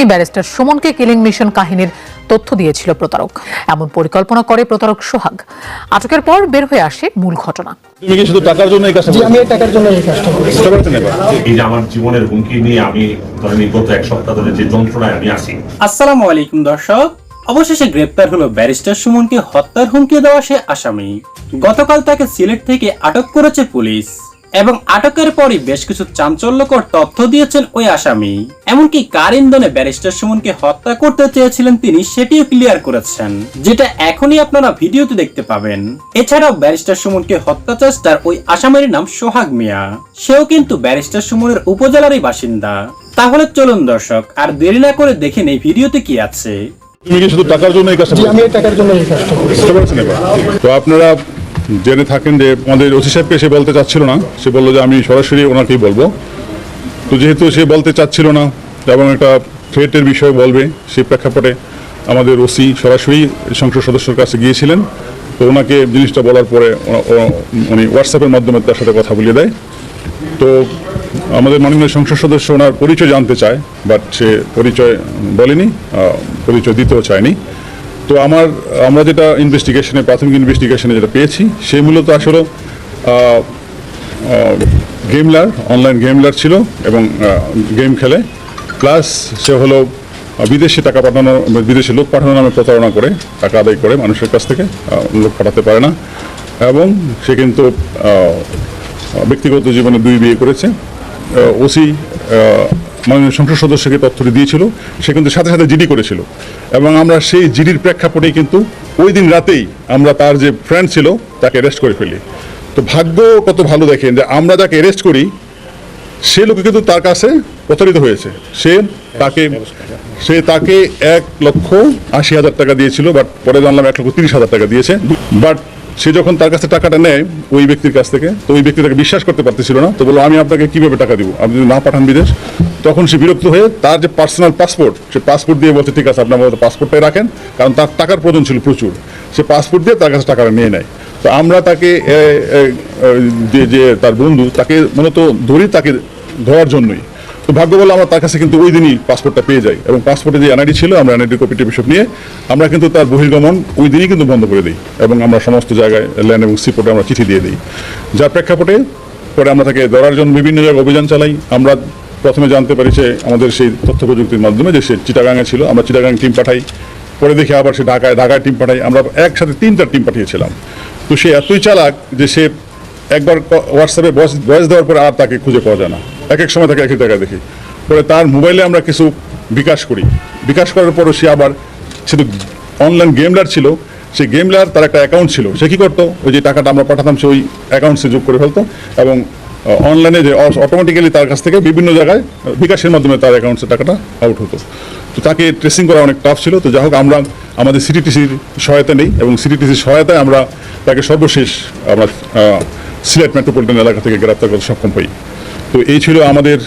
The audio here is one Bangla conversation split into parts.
সম্প্রতি ব্যারিস্টার সুমনকে কিলিং মিশন কাহিনীর তথ্য দিয়েছিল প্রতারক। এমন পরিকল্পনা করে প্রতারক সোহাগ। আটকের পর বের হয়ে আসে মূল ঘটনা। তুমি কি শুধু টাকার জন্য এই কাজটা আমি এই টাকার জন্য এই কাজটা করেছি। বুঝতে পারছেন এবার? এই যে আমার জীবনের হুমকি নিয়ে আমি ধরেন গত এক সপ্তাহ ধরে যে যন্ত্রণায় আমি আছি। আসসালামু আলাইকুম দর্শক। অবশেষে গ্রেপ্তার হলো ব্যারিস্টার সুমনকে হত্যার হুমকি দেওয়া সে আসামি। গতকাল তাকে সিলেট থেকে আটক করেছে পুলিশ। এবং আটকের পরই বেশ কিছু চাঞ্চল্যকর তথ্য দিয়েছেন ওই আসামি। এমনকি কার ইন্ধনে ব্যারিস্টার সুমনকে হত্যা করতে চেয়েছিলেন তিনি সেটিও ক্লিয়ার করেছেন যেটা এখনই আপনারা ভিডিওতে দেখতে পাবেন। এছাড়াও ব্যারিস্টার সুমনকে হত্যা চেষ্টার ওই আসামির নাম সোহাগ মিয়া। সেও কিন্তু ব্যারিস্টার সুমনের উপজেলারই বাসিন্দা। তাহলে চলুন দর্শক আর দেরি না করে দেখে নেই ভিডিওতে কি আছে। তুমি কি শুধু টাকার জন্য এই কাজটা আমি টাকার জন্য এই কাজটা তো আপনারা জেনে থাকেন যে আমাদের ওসি সাহেবকে সে বলতে চাচ্ছিল না। সে বলল যে আমি সরাসরি ওনাকেই বলব। তো যেহেতু সে বলতে চাচ্ছিল না, এবং একটা থ্রেটের বিষয় বলবে সেই প্রেক্ষাপটে আমাদের ওসি সরাসরি সংসদ সদস্যর কাছে গিয়েছিলেন। তো ওনাকে জিনিসটা বলার পরে উনি হোয়াটসঅ্যাপের মাধ্যমে তার সাথে কথা বলিয়ে দেয়। তো আমাদের মাননীয় সংসদ সদস্য ওনার পরিচয় জানতে চায় বাট সে পরিচয় বলেনি পরিচয় দিতেও চায়নি। তো আমার, আমরা যেটা ইনভেস্টিগেশনে প্রাথমিক ইনভেস্টিগেশনে যেটা পেয়েছি, সে মূলত আসলে গেমলার অনলাইন গেমলার ছিল এবং গেম খেলে। প্লাস সে হলো বিদেশে টাকা পাঠানো বিদেশে লোক পাঠানো নামে প্রতারণা করে, টাকা আদায় করে মানুষের কাছ থেকে লোক পাঠাতে পারে না। এবং সে কিন্তু ব্যক্তিগত জীবনে দুই বিয়ে করেছে। ওসি মাননীয় সংসদ সদস্যকে তথ্যটি দিয়েছিল, সে কিন্তু সাথে সাথে জিডি করেছিল। এবং আমরা সেই জিডির প্রেক্ষাপটেই কিন্তু ওই দিন রাতেই আমরা তার যে ফ্রেন্ড ছিল, তাকে অ্যারেস্ট করে ফেলি। তো ভাগ্য কত ভালো দেখেন যে আমরা যাকে অ্যারেস্ট করি, সে লোকে কিন্তু তার কাছে প্রতারিত হয়েছে। সে তাকে সে তাকে এক লক্ষ আশি হাজার টাকা দিয়েছিল বাট পরে জানলাম এক লক্ষ তিরিশ হাজার টাকা দিয়েছে। বাট সে যখন তার কাছে টাকাটা নেয়, ওই ব্যক্তির কাছ থেকে, তো ওই ব্যক্তি তাকে বিশ্বাস করতে পারতেছিল না, তো বলল, আমি আপনাকে কীভাবে টাকা দিব? আপনি যদি না পাঠান বিদেশ? তখন সে বিরক্ত হয়ে তার যে পার্সোনাল পাসপোর্ট সে পাসপোর্ট দিয়ে বলছে, ঠিক আছে আপনার মতো পাসপোর্টটাই রাখেন, কারণ তার টাকার প্রয়োজন ছিল প্রচুর। সে পাসপোর্ট দিয়ে তার কাছে টাকাটা নিয়ে নেয়। তো আমরা তাকে যে তার বন্ধু, তাকে মূলত ধরি তাকে ধরার জন্যই। তো ভাগ্য বলে আমরা তার কাছে কিন্তু ওই দিনই পাসপোর্টটা পেয়ে যাই। এবং পাসপোর্টে যে এনআইডি ছিল, আমরা এনআইডি কপি টিপিসব নিয়ে, আমরা কিন্তু তার বহির্গমন ওই দিনই কিন্তু বন্ধ করে দিই। এবং আমরা সমস্ত জায়গায় ল্যান্ড এবং সিপোর্টে আমরা চিঠি দিয়ে দিই। যার প্রেক্ষাপটে পরে আমরা তাকে ধরার জন্য বিভিন্ন জায়গায় অভিযান চালাই। আমরা প্রথমে জানতে পারি যে আমাদের সেই তথ্য প্রযুক্তির মাধ্যমে যে সে চিটাগাঙে ছিল, আমরা চিটাগাং টিম পাঠাই। পরে দেখি আবার সে ঢাকায় ঢাকায় টিম পাঠাই। আমরা একসাথে তিনটা টিম পাঠিয়েছিলাম। তো সে এতই চালাক যে সে একবার হোয়াটসঅ্যাপে ভয়েস ভয়েস দেওয়ার পরে আর তাকে খুঁজে পাওয়া যায় না। এক এক সময় তাকে এক এক জায়গায় দেখি। পরে তার মোবাইলে আমরা কিছু বিকাশ করি। বিকাশ করার পরও সে আবার, সে তো অনলাইন গেমলার ছিল সেই গেমলার তার একটা অ্যাকাউন্ট ছিল। সে কী করতো? ওই যে টাকাটা আমরা পাঠাতাম, সে ওই অ্যাকাউন্টসে যোগ করে ফেলতো এবং অনলাইনে যে অটোমেটিক্যালি তার কাছ থেকে বিভিন্ন জায়গায় বিকাশের মাধ্যমে তার অ্যাকাউন্টসে টাকাটা আউট হতো। তো তাকে ট্রেসিং করা অনেক টাফ ছিল। তো যাই হোক, আমরা, আমাদের সিটিটিসির সহায়তা নেই এবং সিটিটিসির সহায়তায় আমরা তাকে সর্বশেষ আমরা সিলেট মেট্রোপলিটন এলাকা থেকে গ্রেপ্তার করতে সক্ষম হই। তো এই ছিল আমাদের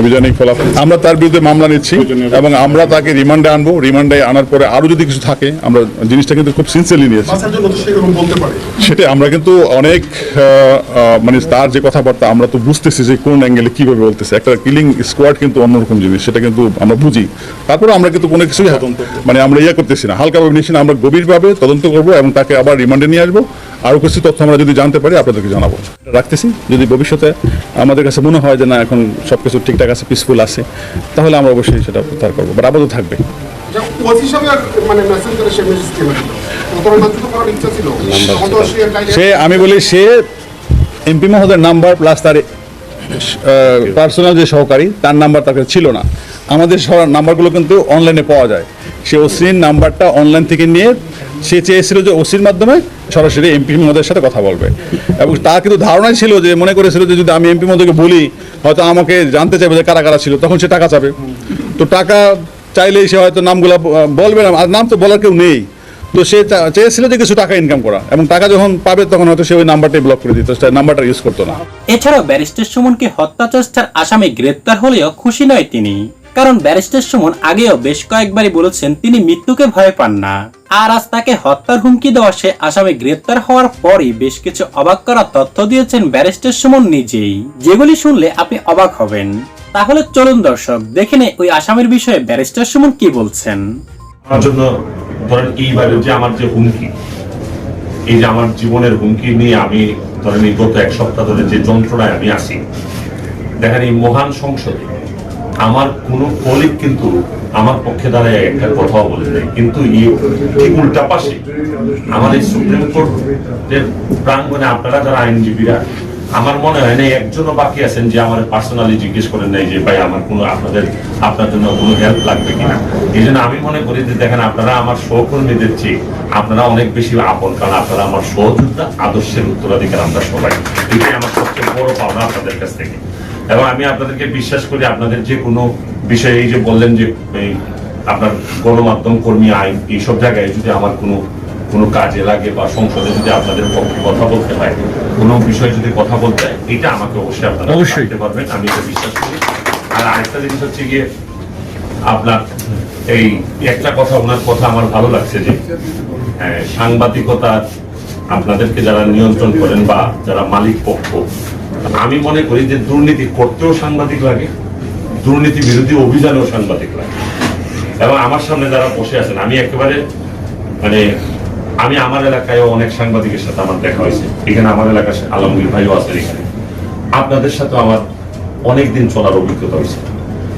আভিযানিক ফলাফল। আমরা তার বিরুদ্ধে মামলা নিচ্ছি এবং আমরা তাকে রিমান্ডে আনব। রিমান্ডে আনার পরে আরও যদি কিছু থাকে আমরা জিনিসটা কিন্তু খুব সিনসিয়ারলি নিয়েছি। সেটাই আমরা কিন্তু অনেক মানে তার যে কথাবার্তা আমরা তো বুঝতেছি যে কোন অ্যাঙ্গেলে কীভাবে বলতেছে। একটা কিলিং স্কোয়াড কিন্তু অন্যরকম জিনিস সেটা কিন্তু আমরা বুঝি। তারপরে আমরা কিন্তু কোনো কিছুই মানে আমরা ইয়ে করতেছি না। হালকাভাবে নিচ্ছি না আমরা গভীরভাবে তদন্ত করব এবং তাকে আবার রিমান্ডে নিয়ে আসব। আরও কিছু তথ্য আমরা যদি জানতে পারি আপনাদেরকে জানাব। রাখতেছি। যদি ভবিষ্যতে আমাদের কাছে মনে হয় যে না এখন সব কিছু ঠিকঠাক আছে পিসফুল আছে তাহলে আমরা অবশ্যই সেটা প্রত্যাহার করব। বাট আপাতত থাকবে। মানে সে আমি বলি সে এমপি মহোদয়ের নাম্বার প্লাস তার পার্সোনাল যে সহকারী তার নাম্বার তার কাছে ছিল না। আমাদের সব নাম্বারগুলো কিন্তু অনলাইনে পাওয়া যায়। সে ওসির নাম্বারটা অনলাইন থেকে নিয়ে সে চেয়েছিল যে ওসির মাধ্যমে সরাসরি এমপি মহোদয়ের সাথে কথা বলবে। এবং তার কিন্তু ধারণাই ছিল যে, মনে করেছিল যে যদি আমি এমপি মহোদয়কে বলি, হয়তো আমাকে জানতে চাইবে যে কারা কারা ছিল, তখন সে টাকা চাবে। তো টাকা চাইলেই সে হয়তো নামগুলো বলবে না, আর নাম তো বলার কেউ নেই। তো সে চেয়েছিল যে কিছু টাকা ইনকাম করা, এবং টাকা যখন পাবে তখন হয়তো সে ওই নাম্বারটাই ব্লক করে দিত নাম্বারটা ইউজ করতো না। এছাড়াও ব্যারিস্টার সুমনকে হত্যা চেষ্টার আসামি গ্রেপ্তার হলেও খুশি নয় তিনি। কারণ ব্যারিস্টার সুমন আগেও বেশ কয়েকবারই বলেছেন তিনি মৃত্যুকে ভয় পান না। আর আজ তাকে হত্যার হুমকি দেওয়া সে আসামি গ্রেপ্তার হওয়ার পরই বেশ কিছু অবাক করা তথ্য দিয়েছেন ব্যারিস্টার সুমন নিজেই। যেগুলি শুনলে আপনি অবাক হবেন। তাহলে চলুন দর্শক, দেখে নে ওই আসামির বিষয়ে ব্যারিস্টার সুমন কি বলছেন। আমার জন্য ধরেন এইভাবে যে আমার যে হুমকি, এই যে আমার জীবনের হুমকি নিয়ে আমি ধরেন এই গত এক সপ্তাহ ধরে যে যন্ত্রণায় আমি আছি, দেখেন এই মহান সংসদে আমার কোনো কলিগ কিন্তু আমার পক্ষে দাঁড়ায় একটা কথাও বলে দেয় কিন্তু ঠিক উল্টা পাশে আমার এই সুপ্রিম কোর্টের প্রাঙ্গনে আপনারা যারা আইনজীবীরা, আমার মনে হয় না একজনও বাকি আছেন যে আমার পার্সোনালি জিজ্ঞেস করেন নাই যে, ভাই, আমার কোনো আপনাদের, আপনার জন্য কোনো হেল্প লাগবে কিনা? এই জন্য আমি মনে করি যে, দেখেন, আপনারা আমার সহকর্মীদের চেয়ে আপনারা অনেক বেশি আপন, কারণ আপনারা আমার সহযোদ্ধা, আদর্শের উত্তরাধিকার আমরা সবাই। এটাই আমার সবচেয়ে বড় পাওনা আপনাদের কাছ থেকে। এবং আমি আপনাদেরকে বিশ্বাস করি আপনাদের যে কোনো বিষয়ে এই যে বললেন যে এই আপনার গণমাধ্যম কর্মী আইন এইসব জায়গায় যদি আমার কোনো কোনো কাজে লাগে বা সংসদে যদি আপনাদের পক্ষে কথা বলতে হয় কোনো বিষয়ে যদি কথা বলতে হয় এটা আমাকে অবশ্যই আপনারা অবশ্যই। পারবেন আমি এটা বিশ্বাস করি আর আরেকটা জিনিস হচ্ছে গিয়ে আপনার এই একটা কথা ওনার কথা আমার ভালো লাগছে যে হ্যাঁ, সাংবাদিকতা আপনাদেরকে যারা নিয়ন্ত্রণ করেন বা যারা মালিক পক্ষ আমি মনে করি যে দুর্নীতি করতেও সাংবাদিক লাগে, দুর্নীতি বিরোধী অভিযানেও সাংবাদিক লাগে। এবং আমার সামনে যারা বসে আছেন, আমি একেবারে মানে আমি আমার এলাকায় অনেক সাংবাদিকের সাথে আমার দেখা হয়েছে। এখানে আমার এলাকার আলমগীর ভাইও আছেন এখানে। আপনাদের সাথে আমার অনেক দিন চলার অভিজ্ঞতা হয়েছে।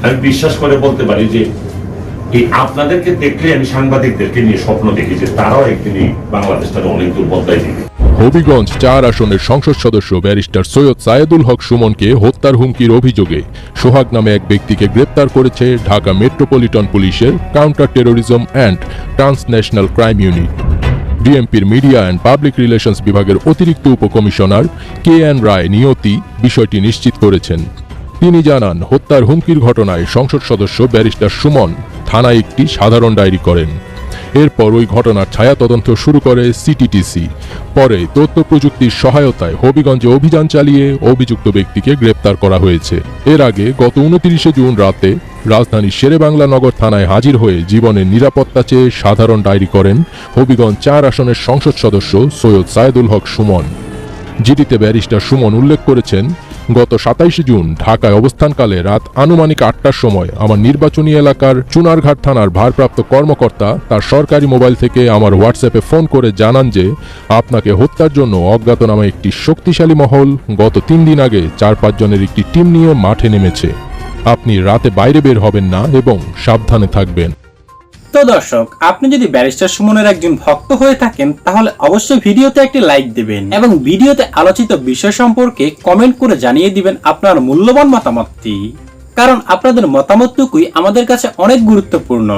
আমি বিশ্বাস করে বলতে পারি যে, এই আপনাদেরকে দেখলে আমি সাংবাদিকদেরকে নিয়ে স্বপ্ন দেখি যে তারাও একদিন এই বাংলাদেশটাকে অনেক দূর বদলাই দিবে হবিগঞ্জ চার আসনের সংসদ সদস্য ব্যারিস্টার সৈয়দ সায়েদুল হক সুমনকে হত্যার হুমকির অভিযোগে সোহাগ নামে এক ব্যক্তিকে গ্রেপ্তার করেছে ঢাকা মেট্রোপলিটন পুলিশের counter terrorism and transnational crime unit. ডিএমপির media and public relations বিভাগের অতিরিক্ত উপকমিশনার কে এন রায় নিয়তি বিষয়টি নিশ্চিত করেছেন। তিনি জানান, হত্যার হুমকির ঘটনায় সংসদ সদস্য ব্যারিস্টার সুমন থানায় একটি সাধারণ ডায়েরি করেন। এরপর ওই ঘটনার ছায়া তদন্ত শুরু করে সিটিটিসি পরে তথ্য প্রযুক্তির সহায়তায় হবিগঞ্জে অভিযান চালিয়ে অভিযুক্ত ব্যক্তিকে গ্রেপ্তার করা হয়েছে। এর আগে গত উনত্রিশে জুন রাতে রাজধানীর শেরেবাংলা নগর থানায় হাজির হয়ে জীবনের নিরাপত্তা চেয়ে সাধারণ ডায়েরি করেন হবিগঞ্জ চার আসনের সংসদ সদস্য সৈয়দ সায়েদুল হক সুমন। জিডিতে ব্যারিস্টার সুমন উল্লেখ করেছেন গত সাতাইশে জুন ঢাকায় অবস্থানকালে রাত আনুমানিক আটটার সময় আমার নির্বাচনী এলাকার চুনারঘাট থানার ভারপ্রাপ্ত কর্মকর্তা তার সরকারি মোবাইল থেকে আমার হোয়াটসঅ্যাপে ফোন করে জানান যে, আপনাকে হত্যার জন্য অজ্ঞাতনামা একটি শক্তিশালী মহল গত তিন দিন আগে চার পাঁচজনের একটি টিম নিয়ে মাঠে নেমেছে। আপনি রাতে বাইরে বের হবেন না এবং সাবধানে থাকবেন। তো দর্শক, আপনি যদি ব্যারিস্টার সুমনের একজন ভক্ত হয়ে থাকেন, তাহলে অবশ্যই ভিডিওতে একটি লাইক দিবেন এবং ভিডিওতে আলোচিত বিষয় সম্পর্কে কমেন্ট করে জানিয়ে দিবেন আপনার মূল্যবান মতামতটি। কারণ আপনাদের মতামতটুকুই আমাদের কাছে অনেক গুরুত্বপূর্ণ।